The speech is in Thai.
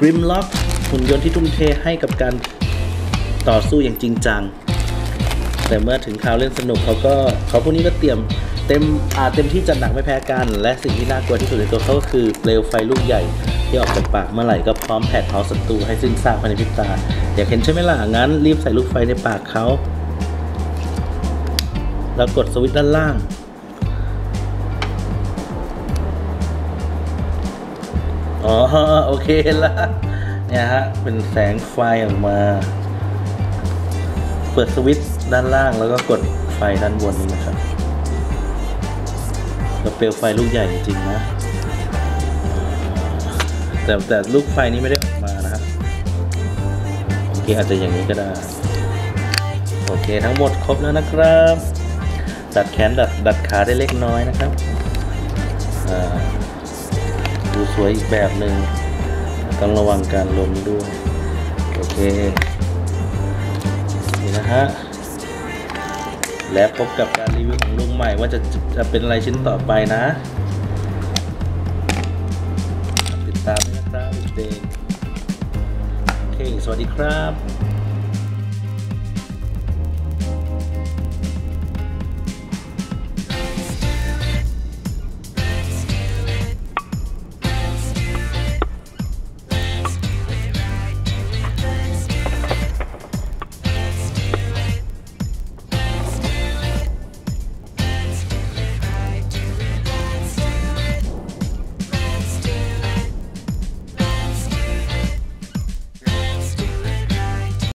กริมล็อกหุ่นยนต์ที่ทุ่มเทให้กับการต่อสู้อย่างจริงจัง แต่เมื่อถึงคราวเล่นสนุกเขาก็เขาพวกนี้ก็เตรียมเต็มอ่าเต็มที่จัดหนักไม่แพ้กัน และสิ่งที่น่ากลัวที่สุดในตัวเขาก็คือเปลวไฟลูกใหญ่ ที่ออกจากปากเมื่อไหร่ก็พร้อมแผดเผาศัตรูให้สิ้นซากภายในพริบตา อยากเห็นใช่ไหมล่ะงั้น รีบใส่ลูกไฟในปากเขาแล้วกดสวิตช์ด้านล่าง อ๋อโอเคละเนี่ยฮะ เป็นแสงไฟออกมา เปิดสวิตช์ด้านล่างแล้วก็กดไฟด้านบนนี้นะครับแล้วเปลวไฟลูกใหญ่จริงๆนะ แต่แต่ลูกไฟนี้ไม่ได้ออกมานะครับโอเคอาจจะอย่างนี้ก็ได้ โอเคทั้งหมดครบแล้วนะครับ ดัดแขนดัดดัดขาได้เล็กน้อยนะครับอ่า สวยอีกแบบหนึ่งต้องระวังการล้มด้วยโอเคนี่นะฮะและพบกับการรีวิวของลุงใหม่ว่าจะจะเป็นอะไรชิ้นต่อไปนะ ติดตามด้วยนะครับเด็กโอเค สวัสดีครับ